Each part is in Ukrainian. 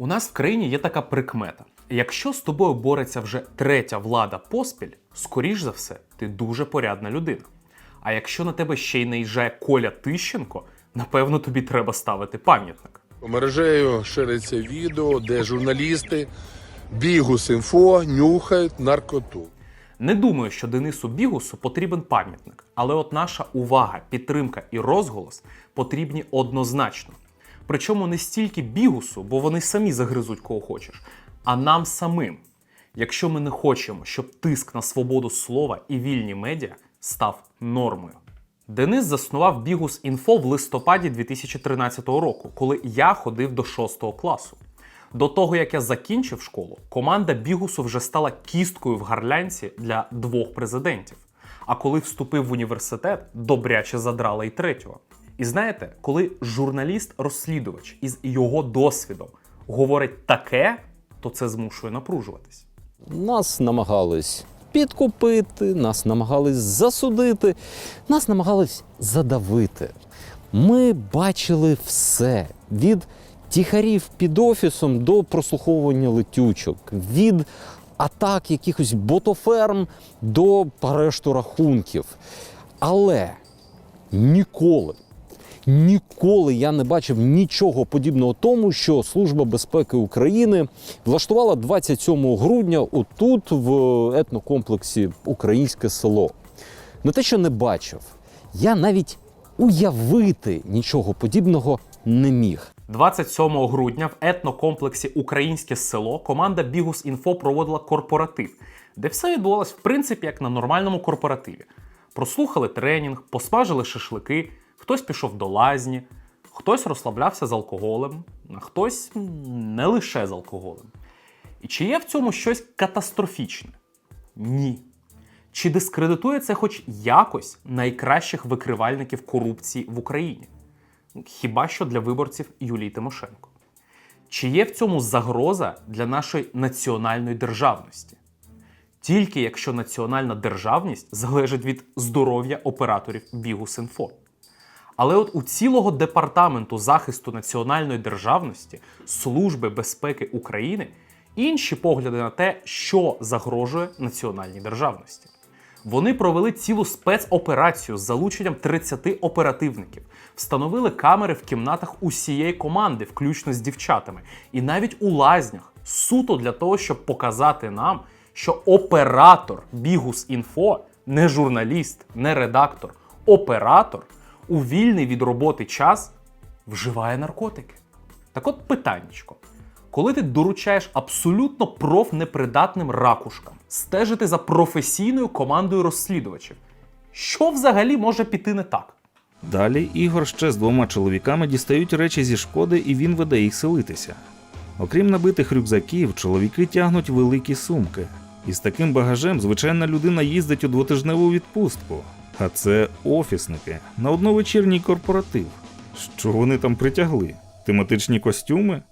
У нас в країні є така прикмета. Якщо з тобою бореться вже третя влада поспіль, скоріш за все, ти дуже порядна людина. А якщо на тебе ще й наїжджає Коля Тищенко, напевно тобі треба ставити пам'ятник. Мережею шириться відео, де журналісти Бігус інфо нюхають наркоту. Не думаю, що Денису Бігусу потрібен пам'ятник, але от наша увага, підтримка і розголос потрібні однозначно. Причому не стільки Бігусу, бо вони самі загризуть кого хочеш, а нам самим. Якщо ми не хочемо, щоб тиск на свободу слова і вільні медіа став нормою. Денис заснував Бігус Інфо в листопаді 2013 року, коли я ходив до 6 класу. До того як я закінчив школу, команда Бігусу вже стала кісткою в гарлянці для двох президентів. А коли вступив в університет, добряче задрала й третього. І знаєте, коли журналіст-розслідувач із його досвідом говорить таке, то це змушує напружуватись. Нас намагались підкупити, нас намагались засудити, нас намагались задавити. Ми бачили все від тіхарів під офісом до прослуховування летючок, від атак якихось ботоферм до арешту рахунків. Але ніколи, Ніколи я не бачив нічого подібного тому, що Служба безпеки України влаштувала 27 грудня отут, в етнокомплексі Українське село. Не те, що не бачив, я навіть уявити нічого подібного не міг. 27 грудня в етнокомплексі Українське село команда Бігус Інфо проводила корпоратив, де все відбувалось в принципі як на нормальному корпоративі. Прослухали тренінг, посмажили шашлики, хтось пішов до лазні, хтось розслаблявся з алкоголем, а хтось не лише з алкоголем. І чи є в цьому щось катастрофічне? Ні. Чи дискредитує це хоч якось найкращих викривальників корупції в Україні? Хіба що для виборців Юлії Тимошенко? Чи є в цьому загроза для нашої національної державності? Тільки якщо національна державність залежить від здоров'я операторів Бігус.Інфо. Але от у цілого департаменту захисту національної державності Служби безпеки України інші погляди на те, що загрожує національній державності. Вони провели цілу спецоперацію з залученням 30 оперативників, встановили камери в кімнатах усієї команди, включно з дівчатами, і навіть у лазнях, суто для того, щоб показати нам, що оператор Бігус Інфо не журналіст, не редактор, оператор у вільний від роботи час вживає наркотики. Так от питаннячко. Коли ти доручаєш абсолютно профнепридатним ракушкам стежити за професійною командою розслідувачів, що взагалі може піти не так? Далі Ігор ще з двома чоловіками дістають речі зі шкоди, і він веде їх селитися. Окрім набитих рюкзаків, чоловіки тягнуть великі сумки. І з таким багажем звичайна людина їздить у двотижневу відпустку. А це офісники на одновечірній корпоратив. Що вони там притягли? Тематичні костюми?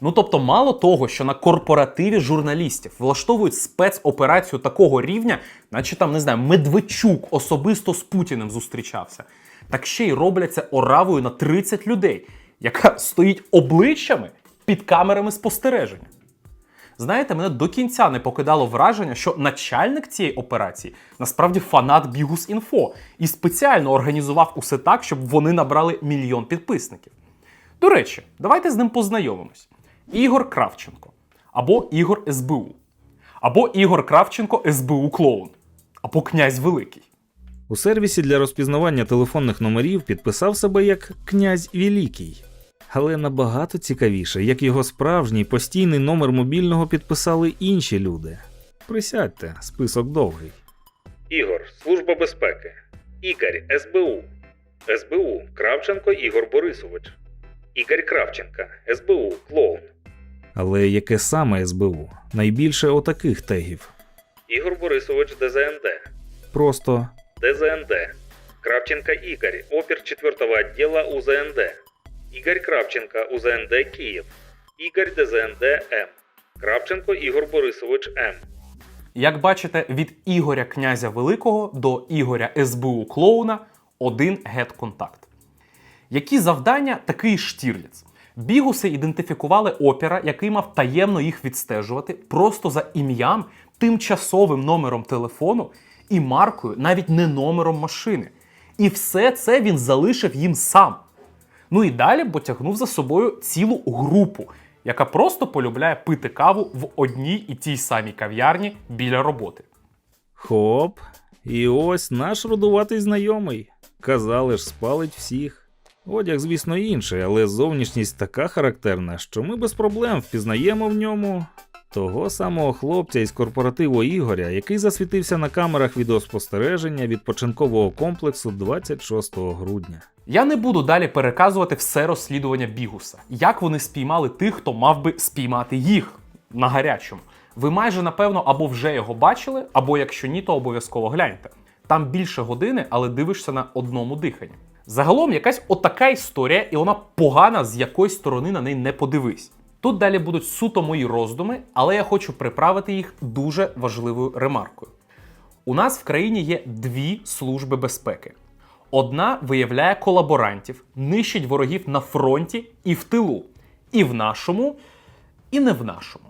Ну тобто, мало того, що на корпоративі журналістів влаштовують спецоперацію такого рівня, наче там, не знаю, Медведчук особисто з Путіним зустрічався, так ще й роблять це оравою на 30 людей, яка стоїть обличчями під камерами спостереження. Знаєте, мене до кінця не покидало враження, що начальник цієї операції насправді фанат Бігус Інфо і спеціально організував усе так, щоб вони набрали мільйон підписників. До речі, давайте з ним познайомимось. Ігор Кравченко, або Ігор СБУ, або Ігор Кравченко СБУ Клоун, або Князь Великий. У сервісі для розпізнавання телефонних номерів підписав себе як князь Великий. Але набагато цікавіше, як його справжній постійний номер мобільного підписали інші люди. Присядьте, список довгий. Ігор, Служба безпеки. Ігор, СБУ. СБУ Кравченко Ігор Борисович. Ігор Кравченка, СБУ, клоун. Але яке саме СБУ? Найбільше отаких тегів. Ігор Борисович ДЗНД. Просто ДЗНД. Кравченко Игорь, опер 4 отдела УЗНД. Игорь Кравченко, УЗНД Киев. Игорь ДЗНД М. Кравченко Ігор Борисович М. Як бачите, від Ігоря Князя Великого до Ігоря СБУ Клоуна один гет-контакт. Які завдання такий Штірліц? Бігуси ідентифікували опіра, який мав таємно їх відстежувати просто за ім'ям, тимчасовим номером телефону і маркою, навіть не номером машини. І все це він залишив їм сам. Ну і далі потягнув за собою цілу групу, яка просто полюбляє пити каву в одній і тій самій кав'ярні біля роботи. Хоп, і ось наш родуватий знайомий. Казали ж, спалить всіх. Одяг, звісно, інший, але зовнішність така характерна, що ми без проблем впізнаємо в ньому того самого хлопця із корпоративу Ігоря, який засвітився на камерах відеоспостереження відпочинкового комплексу 26 грудня. Я не буду далі переказувати все розслідування Бігуса, як вони спіймали тих, хто мав би спіймати їх на гарячому. Ви майже напевно або вже його бачили, або якщо ні, то обов'язково гляньте. Там більше години, але дивишся на одному диханні. Загалом якась отака історія, і вона погана, з якої сторони на неї не подивись. Тут далі будуть суто мої роздуми, але я хочу приправити їх дуже важливою ремаркою. У нас в країні є дві служби безпеки. Одна виявляє колаборантів, нищить ворогів на фронті і в тилу, і в нашому, і не в нашому.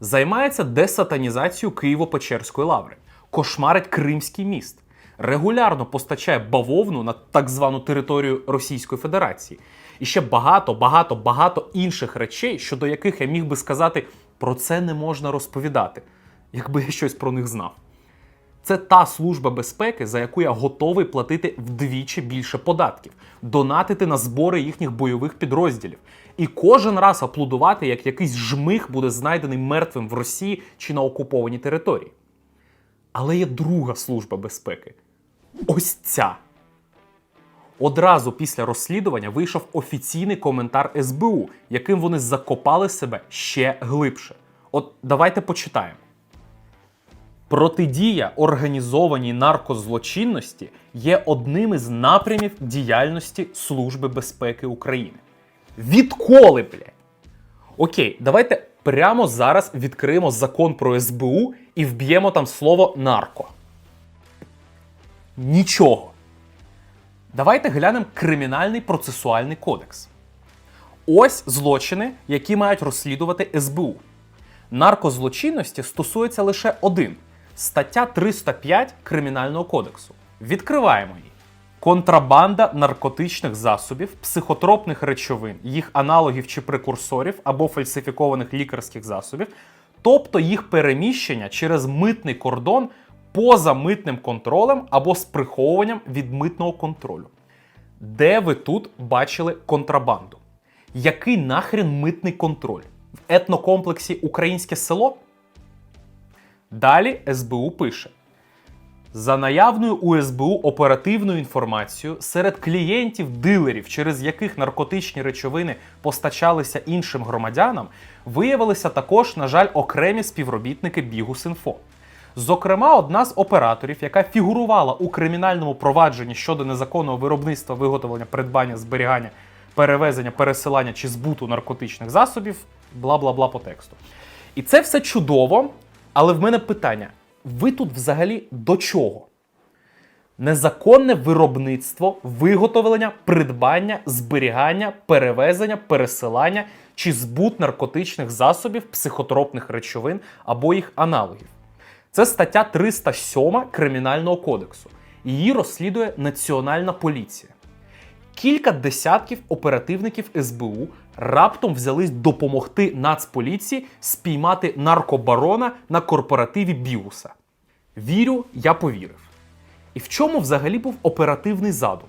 Займається десатанізацією Києво-Печерської лаври, кошмарить Кримський міст, регулярно постачає бавовну на так звану територію Російської Федерації. І ще багато, багато, багато інших речей, щодо яких я міг би сказати, про це не можна розповідати, якби я щось про них знав. Це та служба безпеки, за яку я готовий платити вдвічі більше податків, донатити на збори їхніх бойових підрозділів. І кожен раз аплодувати, як якийсь жмих буде знайдений мертвим в Росії чи на окупованій території. Але є друга служба безпеки. Ось ця. Одразу після розслідування вийшов офіційний коментар СБУ, яким вони закопали себе ще глибше. От давайте почитаємо. Протидія організованій наркозлочинності є одним із напрямів діяльності Служби безпеки України. Відколи, бля? Окей, давайте прямо зараз відкриємо закон про СБУ і вб'ємо там слово нарко. Нічого. Давайте глянемо Кримінальний процесуальний кодекс. Ось злочини, які мають розслідувати СБУ. Наркозлочинності стосується лише один стаття 305 Кримінального кодексу. Відкриваємо її. Контрабанда наркотичних засобів, психотропних речовин, їх аналогів чи прекурсорів або фальсифікованих лікарських засобів, тобто їх переміщення через митний кордон поза митним контролем або з приховуванням від митного контролю. Де ви тут бачили контрабанду? Який нахрен митний контроль? В етнокомплексі Українське село? Далі СБУ пише: за наявною у СБУ оперативною інформацією серед клієнтів дилерів, через яких наркотичні речовини постачалися іншим громадянам, виявилися також, на жаль, окремі співробітники Бігус.Інфо. Зокрема, одна з операторів, яка фігурувала у кримінальному провадженні щодо незаконного виробництва, виготовлення, придбання, зберігання, перевезення, пересилання чи збуту наркотичних засобів, бла бла бла по тексту. І це все чудово, але в мене питання: ви тут взагалі до чого? Незаконне виробництво, виготовлення, придбання, зберігання, перевезення, пересилання чи збут наркотичних засобів, психотропних речовин або їх аналогів. Це стаття 307 Кримінального кодексу. Її розслідує Національна поліція. Кілька десятків оперативників СБУ раптом взялись допомогти Нацполіції спіймати наркобарона на корпоративі Біуса. Вірю, я повірив. І в чому взагалі був оперативний задум?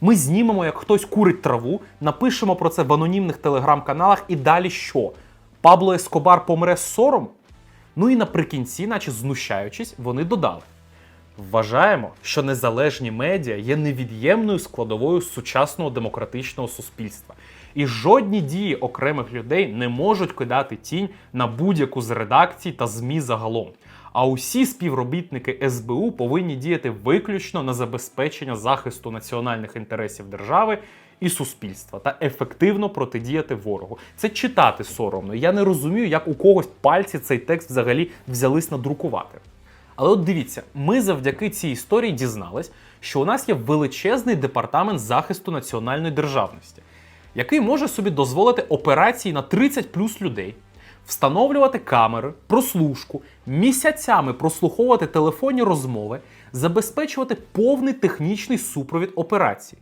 Ми знімемо, як хтось курить траву, напишемо про це в анонімних телеграм-каналах і далі що? Пабло Ескобар помре з сором? Ну і наприкінці, наче знущаючись, вони додали. Вважаємо, що незалежні медіа є невід'ємною складовою сучасного демократичного суспільства, і жодні дії окремих людей не можуть кидати тінь на будь-яку з редакцій та ЗМІ загалом. А усі співробітники СБУ повинні діяти виключно на забезпечення захисту національних інтересів держави і суспільства та ефективно протидіяти ворогу. Це читати соромно. Я не розумію, як у когось пальці цей текст взагалі взялись надрукувати. Але от дивіться, ми завдяки цій історії дізнались, що у нас є величезний департамент захисту національної державності, який може собі дозволити операції на 30 плюс людей, встановлювати камери, прослушку, місяцями прослуховувати телефонні розмови, забезпечувати повний технічний супровід операцій.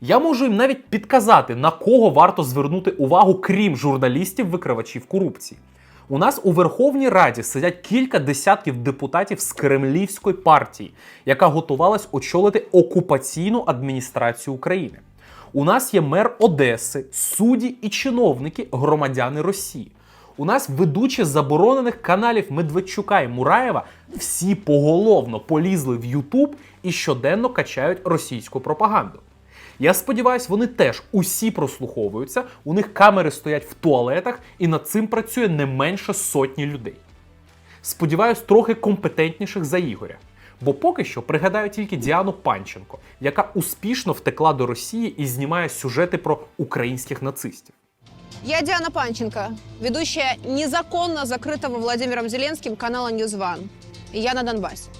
Я можу їм навіть підказати, на кого варто звернути увагу, крім журналістів-викривачів корупції. У нас у Верховній Раді сидять кілька десятків депутатів з Кремлівської партії, яка готувалась очолити окупаційну адміністрацію України. У нас є мер Одеси, судді і чиновники, громадяни Росії. У нас ведучі заборонених каналів Медведчука і Мураєва всі поголовно полізли в Ютуб і щоденно качають російську пропаганду. Я сподіваюся, вони теж усі прослуховуються, у них камери стоять в туалетах, і над цим працює не менше сотні людей. Сподіваюсь, трохи компетентніших за Ігоря. Бо поки що пригадаю тільки Діану Панченко, яка успішно втекла до Росії і знімає сюжети про українських нацистів. Я Диана Панченко, ведущая незаконно закрытого Владимиром Зеленским канала News One. И я на Донбассе.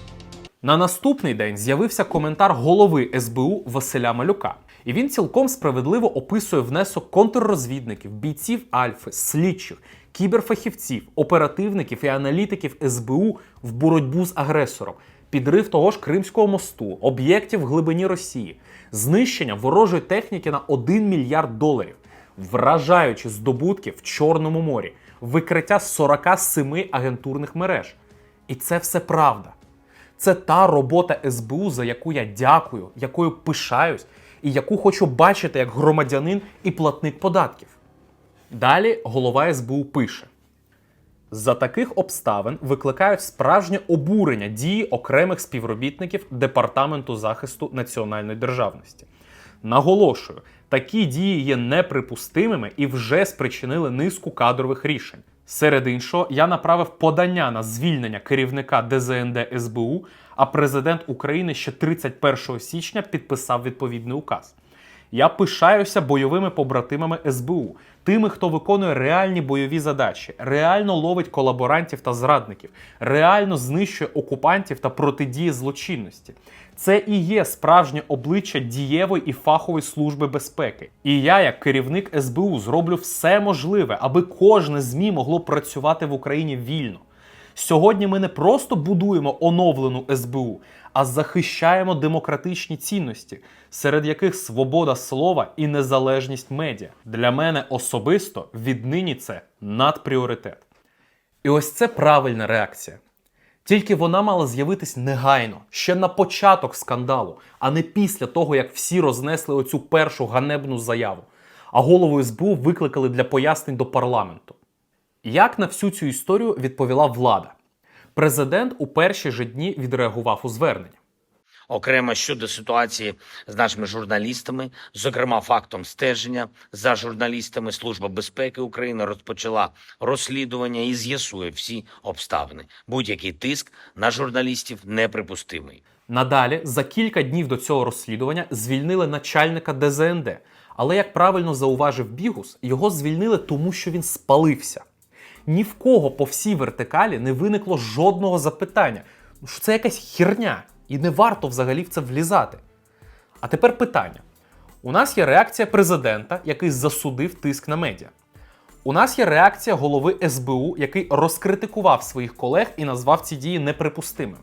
На наступний день з'явився коментар голови СБУ Василя Малюка, і він цілком справедливо описує внесок контррозвідників, бійців Альфи, слідчих, кіберфахівців, оперативників і аналітиків СБУ в боротьбу з агресором, підрив того ж Кримського мосту, об'єктів в глибині Росії, знищення ворожої техніки на 1 мільярд доларів, вражаючи здобутки в Чорному морі, викриття 47 агентурних мереж. І це все правда. Це та робота СБУ, за яку я дякую, якою пишаюсь, і яку хочу бачити як громадянин і платник податків. Далі голова СБУ пише: за таких обставин викликають справжнє обурення дії окремих співробітників Департаменту захисту національної державності. Наголошую, такі дії є неприпустимими і вже спричинили низку кадрових рішень. Серед іншого, я направив подання на звільнення керівника ДЗНД СБУ, а президент України ще 31 січня підписав відповідний указ. Я пишаюся бойовими побратимами СБУ, тими, хто виконує реальні бойові задачі, реально ловить колаборантів та зрадників, реально знищує окупантів та протидіє злочинності. Це і є справжнє обличчя дієвої і фахової служби безпеки. І я, як керівник СБУ, зроблю все можливе, аби кожне ЗМІ могло працювати в Україні вільно. Сьогодні ми не просто будуємо оновлену СБУ, а захищаємо демократичні цінності, серед яких свобода слова і незалежність медіа. Для мене особисто віднині це надпріоритет. І ось це правильна реакція. Тільки вона мала з'явитись негайно, ще на початок скандалу, а не після того, як всі рознесли оцю першу ганебну заяву, а голову СБУ викликали для пояснень до парламенту. Як на всю цю історію відповіла влада? Президент у перші ж дні відреагував у зверненні. Окремо щодо ситуації з нашими журналістами, зокрема фактом стеження за журналістами, Служба безпеки України розпочала розслідування і з'ясує всі обставини. Будь-який тиск на журналістів неприпустимий. Надалі, за кілька днів до цього розслідування, звільнили начальника ДЗНД. Але як правильно зауважив Бігус, його звільнили тому, що він спалився. Ні в кого по всій вертикалі не виникло жодного запитання, що це якась херня, і не варто взагалі в це влізати. А тепер питання: у нас є реакція президента, який засудив тиск на медіа. У нас є реакція голови СБУ, який розкритикував своїх колег і назвав ці дії неприпустимими.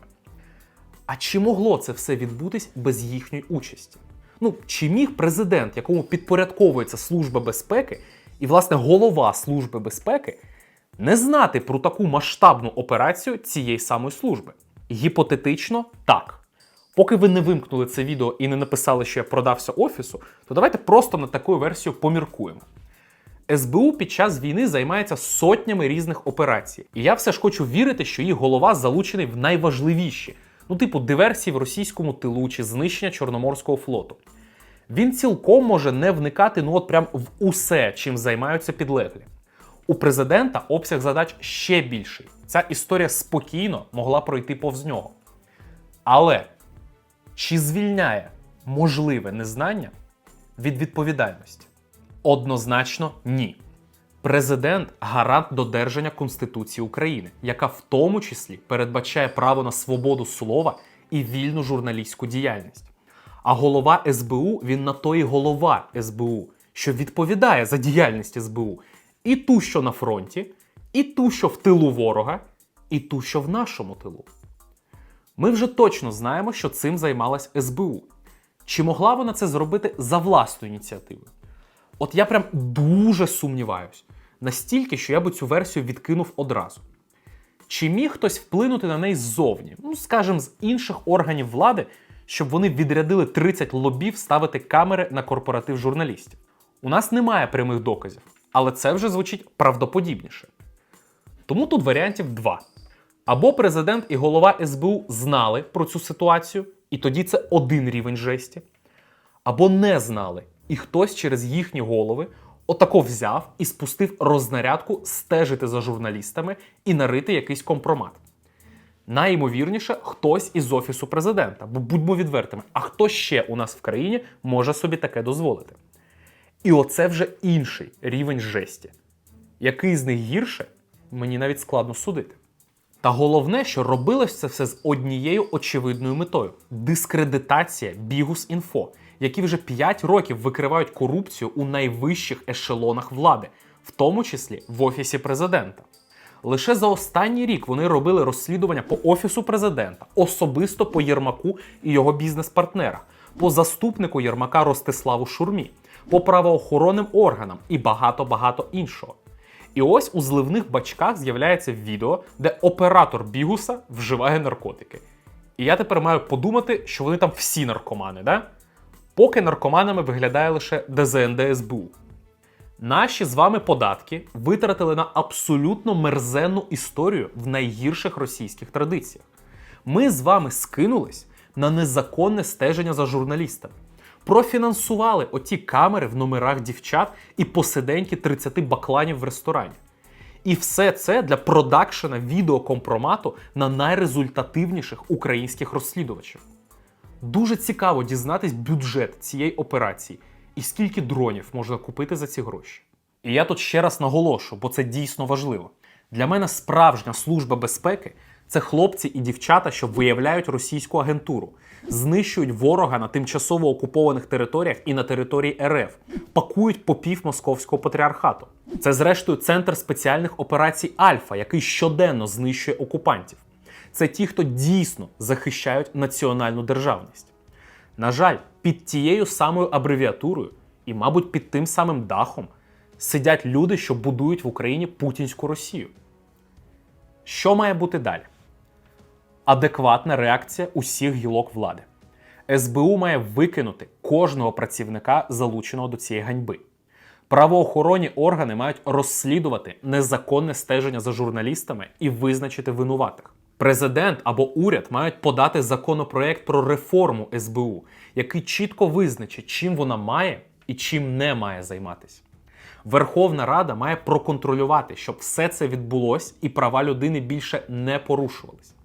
А чи могло це все відбутись без їхньої участі? Ну, чи міг президент, якому підпорядковується Служба безпеки, і, власне, голова Служби безпеки, не знати про таку масштабну операцію цієї самої служби? Гіпотетично так. Поки ви не вимкнули це відео і не написали, що я продався офісу, то давайте просто на таку версію поміркуємо. СБУ під час війни займається сотнями різних операцій, і я все ж хочу вірити, що їх голова залучений в найважливіші, ну, типу диверсії в російському тилу чи знищення Чорноморського флоту. Він цілком може не вникати ну от прям в усе, чим займаються підлеглі. У президента обсяг задач ще більший. Ця історія спокійно могла пройти повз нього. Але чи звільняє можливе незнання від відповідальності? Однозначно ні. Президент гарант додержання Конституції України, яка в тому числі передбачає право на свободу слова і вільну журналістську діяльність. А голова СБУ він на то і голова СБУ, що відповідає за діяльність СБУ, і ту, що на фронті, і ту, що в тилу ворога, і ту, що в нашому тилу. Ми вже точно знаємо, що цим займалась СБУ. Чи могла вона це зробити за власною ініціативою? От я прям дуже сумніваюсь. Настільки, що я би цю версію відкинув одразу. Чи міг хтось вплинути на неї ззовні, ну скажімо, з інших органів влади, щоб вони відрядили 30 лобів ставити камери на корпоратив журналістів? У нас немає прямих доказів, але це вже звучить правдоподібніше. Тому тут варіантів два. Або президент і голова СБУ знали про цю ситуацію, і тоді це один рівень жесті, або не знали, і хтось через їхні голови отако взяв і спустив рознарядку стежити за журналістами і нарити якийсь компромат. Найімовірніше, хтось із офісу президента, бо будьмо відвертими, а хто ще у нас в країні може собі таке дозволити? І оце вже інший рівень жесті. Який з них гірше, мені навіть складно судити. Та головне, що робилось це все з однією очевидною метою дискредитація Бігус.Інфо, які вже 5 років викривають корупцію у найвищих ешелонах влади, в тому числі в офісі президента. Лише за останній рік вони робили розслідування по офісу президента, особисто по Єрмаку і його бізнес-партнерах, по заступнику Єрмака Ростиславу Шурмі, по правоохоронним органам і багато-багато іншого. І ось у зливних бачках з'являється відео, де оператор Бігуса вживає наркотики. І я тепер маю подумати, що вони там всі наркомани, да? Поки наркоманами виглядає лише ДЗНД СБУ. Наші з вами податки витратили на абсолютно мерзенну історію в найгірших російських традиціях. Ми з вами скинулись на незаконне стеження за журналістами, профінансували оті камери в номерах дівчат і посиденьки 30 бакланів в ресторані. І все це для продакшена відеокомпромату на найрезультативніших українських розслідувачів. Дуже цікаво дізнатись бюджет цієї операції і скільки дронів можна купити за ці гроші. І я тут ще раз наголошу, бо це дійсно важливо. Для мене справжня служба безпеки це хлопці і дівчата, що виявляють російську агентуру, знищують ворога на тимчасово окупованих територіях і на території РФ, пакують попів московського патріархату. Це, зрештою, центр спеціальних операцій Альфа, який щоденно знищує окупантів. Це ті, хто дійсно захищають національну державність. На жаль, під тією самою абревіатурою і, мабуть, під тим самим дахом сидять люди, що будують в Україні путінську Росію. Що має бути далі? Адекватна реакція усіх гілок влади. СБУ має викинути кожного працівника, залученого до цієї ганьби. Правоохоронні органи мають розслідувати незаконне стеження за журналістами і визначити винуватих. Президент або уряд мають подати законопроект про реформу СБУ, який чітко визначить, чим вона має і чим не має займатися. Верховна Рада має проконтролювати, щоб все це відбулось і права людини більше не порушувались.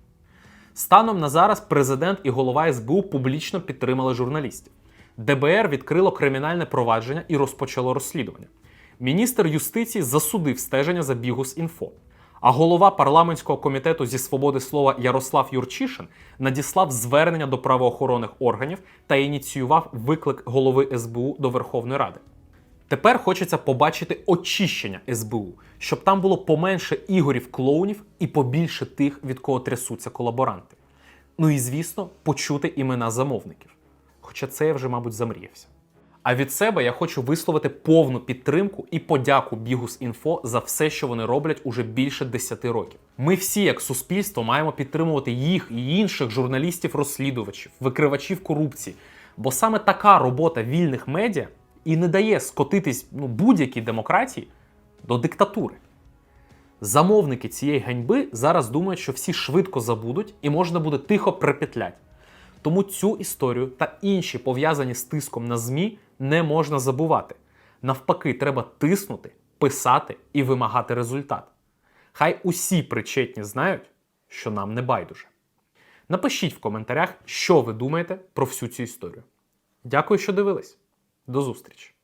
Станом на зараз президент і голова СБУ публічно підтримали журналістів. ДБР відкрило кримінальне провадження і розпочало розслідування. Міністр юстиції засудив стеження за Бігус.Інфо. А голова парламентського комітету зі свободи слова Ярослав Юрчишин надіслав звернення до правоохоронних органів та ініціював виклик голови СБУ до Верховної Ради. Тепер хочеться побачити очищення СБУ, щоб там було поменше ігорів клоунів і побільше тих, від кого трясуться колаборанти. Ну і звісно, почути імена замовників. Хоча це я вже, мабуть, замріявся. А від себе я хочу висловити повну підтримку і подяку Бігус.Інфо за все, що вони роблять уже більше 10 років. Ми всі, як суспільство, маємо підтримувати їх і інших журналістів-розслідувачів, викривачів корупції. Бо саме така робота вільних медіа і не дає скотитись ну, будь-якій демократії до диктатури. Замовники цієї ганьби зараз думають, що всі швидко забудуть і можна буде тихо припетлять. Тому цю історію та інші пов'язані з тиском на ЗМІ не можна забувати. Навпаки, треба тиснути, писати і вимагати результат. Хай усі причетні знають, що нам не байдуже. Напишіть в коментарях, що ви думаєте про всю цю історію. Дякую, що дивились. До зустрічі!